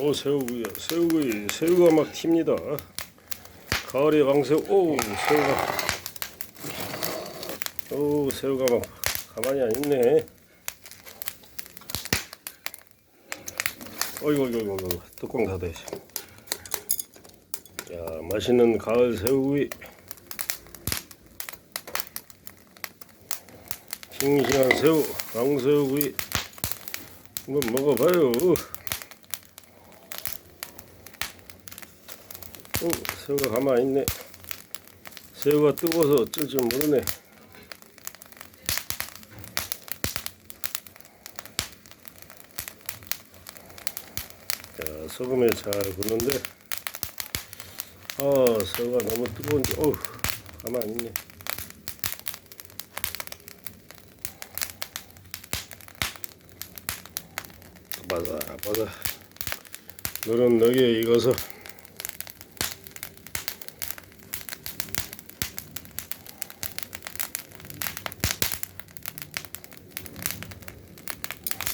오 새우구이 새우구이 새우가 막 튑니다. 가을의 왕새우 오 새우가. 오 새우가 막 가만히 안 있네. 어이구 어이구 어이구, 뚜껑 닫아야지. 야 맛있는 가을 새우구이. 싱싱한 새우 왕새우구이. 한번 먹어봐요 어, 새우가 가만히 있네. 새우가 뜨거워서 어쩔 줄 모르네. 자, 소금에 잘 굽는데, 아, 새우가 너무 뜨거운지, 어우, 가만히 있네. 바삭바삭. 노릇너게 익어서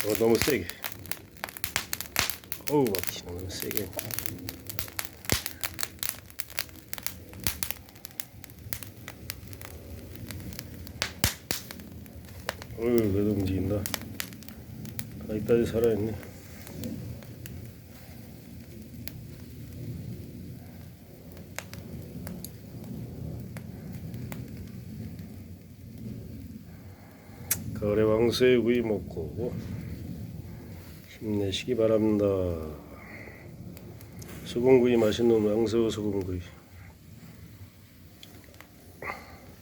어, 너무 세게. 어우, 막히 너무 세게. 어우, 그래도 움직인다. 아직까지 살아있네. 왕새우 구이 먹고 힘내시기 바랍니다. 소금구이 맛있는 왕새우 소금구이.